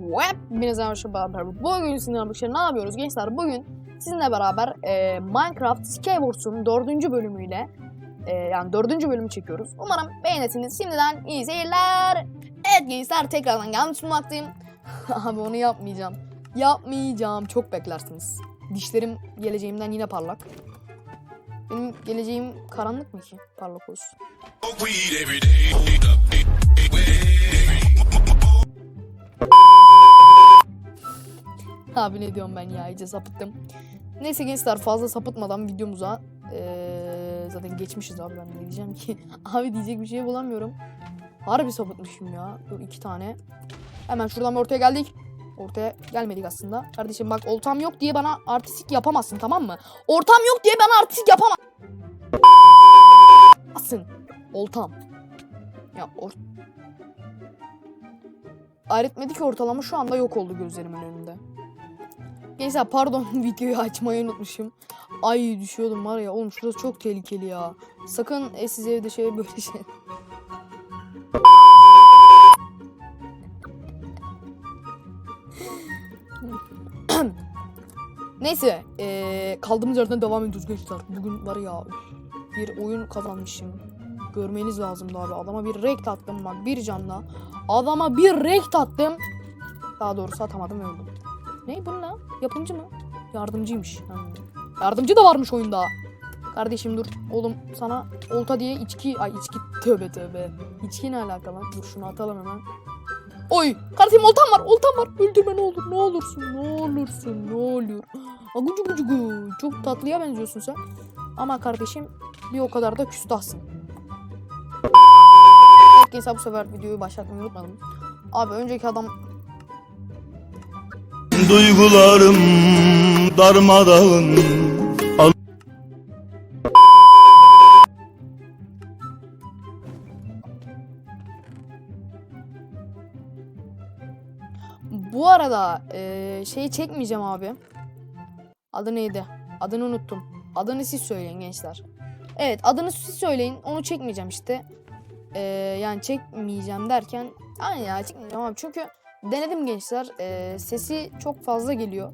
Web Hepinize merhaba. Bugün sizinle arkadaşlar ne yapıyoruz gençler? Bugün sizinle beraber e, Minecraft Skywars'un dördüncü bölümüyle e, yani dördüncü bölümü çekiyoruz. Umarım beğenirsiniz. Şimdiden iyi seyirler. Evet gençler tekrardan gelmiş bulunmaktayım. Abi onu yapmayacağım. Yapmayacağım. Çok beklersiniz. Dişlerim geleceğimden yine parlak. Benim geleceğim karanlık mı ki? Parlak olsun. Abi ne diyorum ben ya iyice sapıttım. Neyse gençler fazla sapıtmadan videomuza eee, zaten geçmişiz abi ben ne diyeceğim ki. abi diyecek bir şey bulamıyorum. Harbi sapıtmışım ya. Dur iki tane. Hemen şuradan ortaya geldik. Ortaya gelmedik aslında. Kardeşim bak oltam yok diye bana artistik yapamazsın tamam mı? Ortam yok diye bana artistik yapamazsın. Oltam. Ya or Aritmetik ortalama şu anda yok oldu gözlerimin önünde. Gençler pardon videoyu açmayı unutmuşum. Ay düşüyordum var ya oğlum şurası çok tehlikeli ya. Sakın e, siz evde şey böyle şey. Neyse eee kaldığımız yerden devam ediyoruz gençler. Bugün var ya bir oyun kazanmışım. Görmeniz lazımdı abi. Adama bir rekt attım bak bir canla. Adama bir rekt attım. Daha doğrusu atamadım öldüm. Ne bu ne? Yapımcı mı? Yardımcıymış. Hmm. Yardımcı da varmış oyunda. Kardeşim dur. Oğlum sana olta diye içki... Ay içki tövbe tövbe. İçki ne alakalı? Dur şunu atalım hemen. Oy! Kardeşim oltam var oltam var. Öldürme ne olur ne olursun ne olursun ne olur. Agucu gucu gu. Çok tatlıya benziyorsun sen. Ama kardeşim bir o kadar da küstahsın. Gençler bu sefer videoyu başlatmayı unutmadım. Abi önceki adam Duygularım darmadağın Bu arada eee, şeyi çekmeyeceğim abi. Adı neydi? Adını unuttum. Adını siz söyleyin gençler. Evet adını siz söyleyin. Onu çekmeyeceğim işte. Eee, yani çekmeyeceğim derken aynen ya çekmeyeceğim abi. Çünkü denedim gençler. Eee, sesi çok fazla geliyor.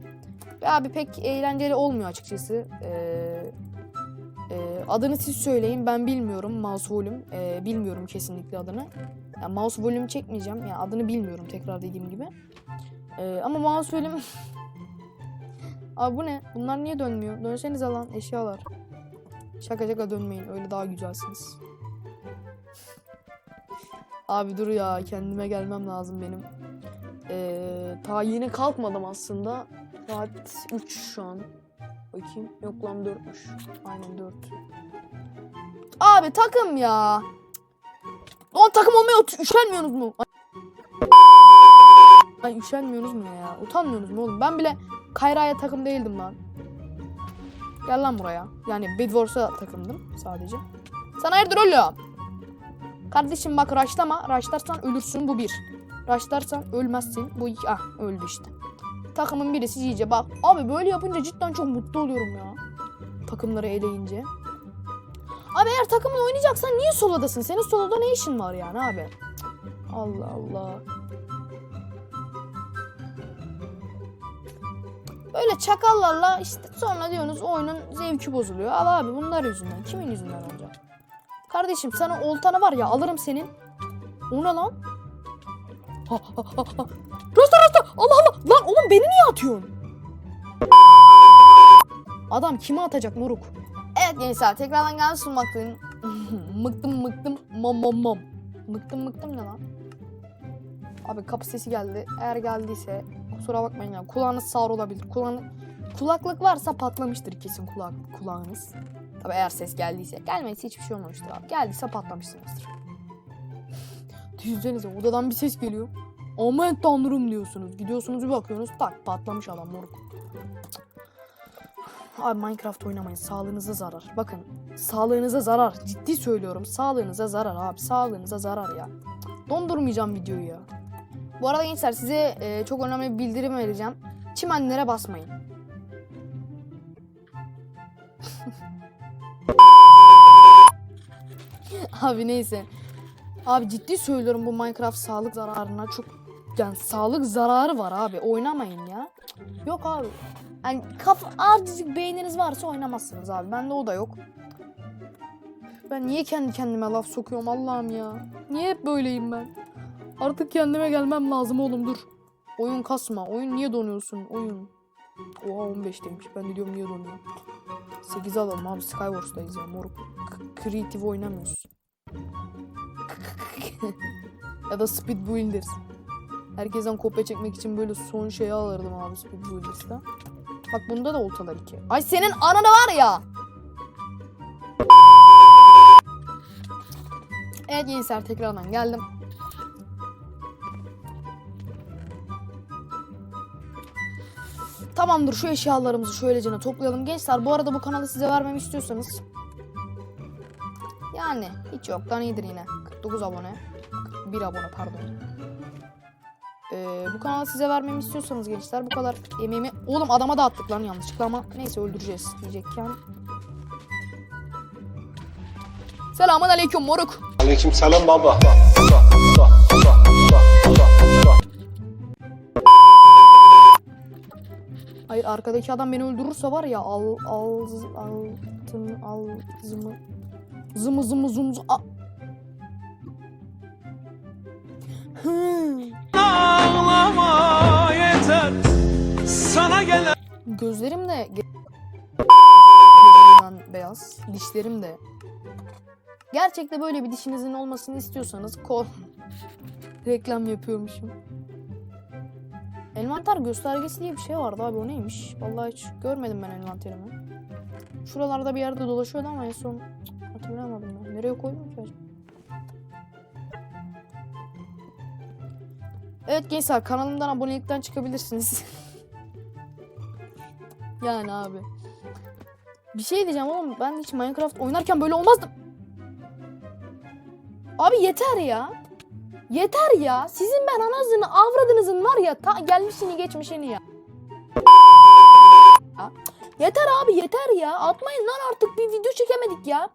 Ve abi pek eğlenceli olmuyor açıkçası. Eee, eee, adını siz söyleyin. Ben bilmiyorum. Mouse volume. Eee, bilmiyorum kesinlikle adını. Yani mouse volume çekmeyeceğim. Yani adını bilmiyorum tekrar dediğim gibi. Ee, ama mouse bölüm... Abi bu ne? Bunlar niye dönmüyor? Dönsenize lan eşyalar. Şaka şaka dönmeyin. Öyle daha güzelsiniz. Abi dur ya. Kendime gelmem lazım benim. Ee, ta yeni kalkmadım aslında. Saat 3 şu an. Bakayım. Yok lan 4'müş. Aynen 4. Abi takım ya. Lan takım olmaya üşenmiyorsunuz mu? Ay üşenmiyorsunuz mu ya? Utanmıyorsunuz mu oğlum? Ben bile Kayra'ya takım değildim lan. Gel lan buraya. Yani Bedwars'a takımdım sadece. Sen hayırdır oğlum? Kardeşim bak raşlama. Raşlarsan ölürsün bu bir. Raşlarsan ölmezsin. Bu. Ah öldü işte. Takımın birisi iyice bak. Abi böyle yapınca cidden çok mutlu oluyorum ya. Takımları eleyince. Abi eğer takımla oynayacaksan niye solodasın? Senin soloda ne işin var yani abi? Allah Allah. Böyle çakallarla işte sonra diyorsunuz oyunun zevki bozuluyor. Al abi bunlar yüzünden. Kimin yüzünden olacak? Kardeşim sana oltana var ya alırım senin. O ne lan? Rasta rasta Allah Allah. Lan oğlum beni niye atıyorsun? Adam kime atacak moruk? Evet gençler tekrardan gelmiş sunmaktayım. mıktım mıktım mam mam mam. Mıktım mıktım ne lan? Abi kapı sesi geldi. Eğer geldiyse kusura bakmayın ya. Kulağınız sağır olabilir. Kulağını... Kulaklık varsa patlamıştır kesin kulak kulağınız. Tabi eğer ses geldiyse. Gelmediyse hiçbir şey olmamıştır abi. Geldiyse patlamışsınızdır. Düşünsenize odadan bir ses geliyor. Aman tanrım diyorsunuz. Gidiyorsunuz bir bakıyorsunuz tak patlamış adam moruk. Abi Minecraft oynamayın. Sağlığınıza zarar. Bakın sağlığınıza zarar. Ciddi söylüyorum. Sağlığınıza zarar abi. Sağlığınıza zarar ya. Dondurmayacağım videoyu ya. Bu arada gençler size e, çok önemli bir bildirim vereceğim. Çimenlere basmayın. Abi neyse. Abi ciddi söylüyorum bu Minecraft sağlık zararına çok yani sağlık zararı var abi. Oynamayın ya. Yok abi. Yani kafa azıcık beyniniz varsa oynamazsınız abi. Bende o da yok. Ben niye kendi kendime laf sokuyorum Allah'ım ya? Niye hep böyleyim ben? Artık kendime gelmem lazım oğlum dur. Oyun kasma. Oyun niye donuyorsun? Oyun. Oha 15 demiş. Ben de diyorum niye donuyor. 8 alalım abi Skywars'tayız ya moruk. Creative oynamıyoruz. Ya da Speed Builders. Herkesten kopya çekmek için böyle son şeyi alırdım abi Speed Builders'ta. Bak bunda da oltalar iki. Ay senin ananı var ya. Evet gençler tekrardan geldim. Tamamdır şu eşyalarımızı şöylecene toplayalım. Gençler bu arada bu kanalı size vermemi istiyorsanız. Yani hiç yoktan iyidir yine. 49 abone. 41 abone pardon. Ee, bu kanalı size vermemi istiyorsanız gençler bu kadar emeğimi... Oğlum adama da attık lan yanlışlıkla ama neyse öldüreceğiz diyecekken. Selamun aleyküm moruk. Aleyküm selam baba. Hayır arkadaki adam beni öldürürse var ya al al altın al zımı zımı zımı zum zum-. Ağlama yeter Sana gelen Gözlerim de beyaz, dişlerim de. Gerçekte böyle bir dişinizin olmasını istiyorsanız kol reklam yapıyormuşum. Envanter göstergesi diye bir şey vardı abi o neymiş? Vallahi hiç görmedim ben envanterimi. Şuralarda bir yerde dolaşıyordu ama en son hatırlayamadım ya. Nereye koydum ki acaba? Evet gençler kanalımdan abonelikten çıkabilirsiniz. Yani abi. Bir şey diyeceğim oğlum ben hiç Minecraft oynarken böyle olmazdım. Abi yeter ya. Yeter ya. Sizin ben anasını avradınızın var ya ta gelmişini geçmişini. Ya, Yeter abi yeter ya. Atmayın lan artık bir video çekemedik ya.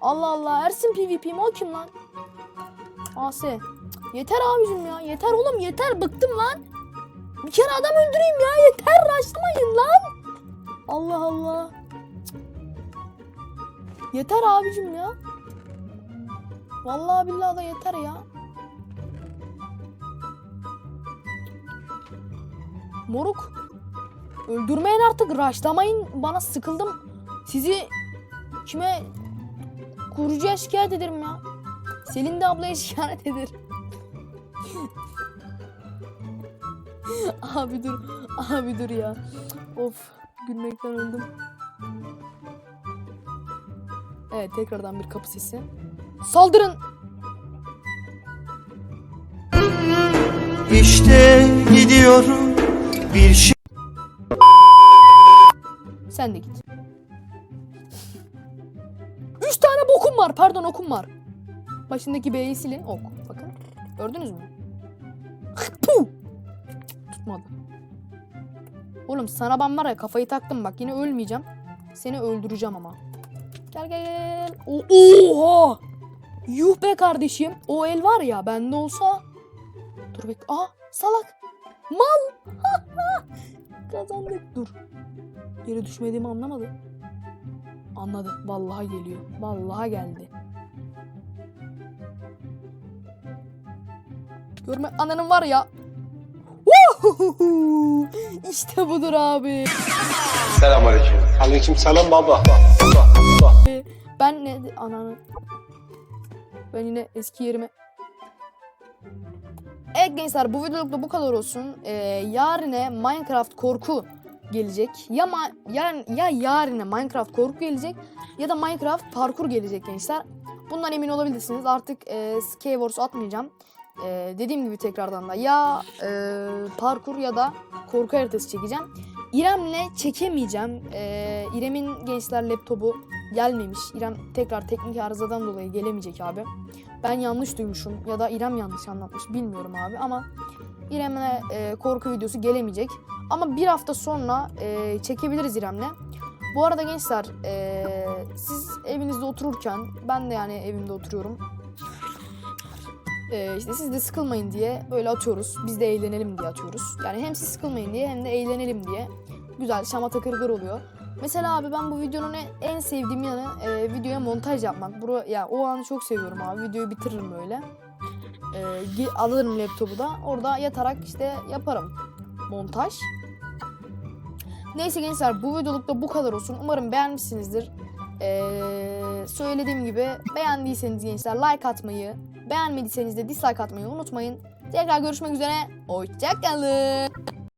Allah Allah Ersin PvP mi o kim lan? AS. Yeter abicim ya. Yeter oğlum yeter bıktım lan. Bir kere adam öldüreyim ya yeter raşlamayın lan. Allah Allah. Yeter abicim ya. Vallahi billahi da yeter ya. Moruk. Öldürmeyin artık. Raşlamayın. Bana sıkıldım. Sizi kime kurucuya şikayet ederim ya. Selin de ablaya şikayet ederim. abi dur. Abi dur ya. Of. Gülmekten öldüm. Evet tekrardan bir kapı sesi. Saldırın. İşte gidiyorum bir şey Sen de git. Tane bokum var. Pardon okum var. Başındaki B'yi silin. Ok. Bakın. Gördünüz mü? Puh! Tutmadı. Oğlum sana ben var ya kafayı taktım bak yine ölmeyeceğim. Seni öldüreceğim ama. Gel gel gel. O Oha! Yuh be kardeşim. O el var ya bende olsa. Dur bek. Aa salak. Mal. Kazandık. Dur. Yere düşmediğimi anlamadı. Anladı. Vallahi geliyor. Vallahi geldi. Görme ananın var ya. İşte budur abi. Selam aleyküm. Selam baba. Ben ne ananı. Ben yine eski yerime. Evet gençler bu videoluk bu kadar olsun. Ee, yarine Minecraft korku gelecek. Ya ma ya, ya yarine Minecraft korku gelecek ya da Minecraft parkur gelecek gençler. Bundan emin olabilirsiniz. Artık e, Skywars atmayacağım. E, dediğim gibi tekrardan da ya e, parkur ya da korku haritası çekeceğim. İrem'le çekemeyeceğim. E, İrem'in gençler laptopu gelmemiş. İrem tekrar teknik arızadan dolayı gelemeyecek abi. Ben yanlış duymuşum ya da İrem yanlış anlatmış bilmiyorum abi ama İrem'e e, korku videosu gelemeyecek. Ama bir hafta sonra e, çekebiliriz İrem'le. Bu arada gençler e, siz evinizde otururken ben de yani evimde oturuyorum. Ee, işte siz de sıkılmayın diye böyle atıyoruz. Biz de eğlenelim diye atıyoruz. Yani hem siz sıkılmayın diye hem de eğlenelim diye. Güzel şamata kırgır oluyor. Mesela abi ben bu videonun en- en sevdiğim yanı e, videoya montaj yapmak. Buru, ya o anı çok seviyorum abi. Videoyu bitiririm böyle. E, alırım laptopu da. Orada yatarak işte yaparım montaj. Neyse gençler bu videoluk da bu kadar olsun. Umarım beğenmişsinizdir. Ee, söylediğim gibi beğendiyseniz gençler like atmayı, beğenmediyseniz de dislike atmayı unutmayın. Tekrar görüşmek üzere. Hoşçakalın.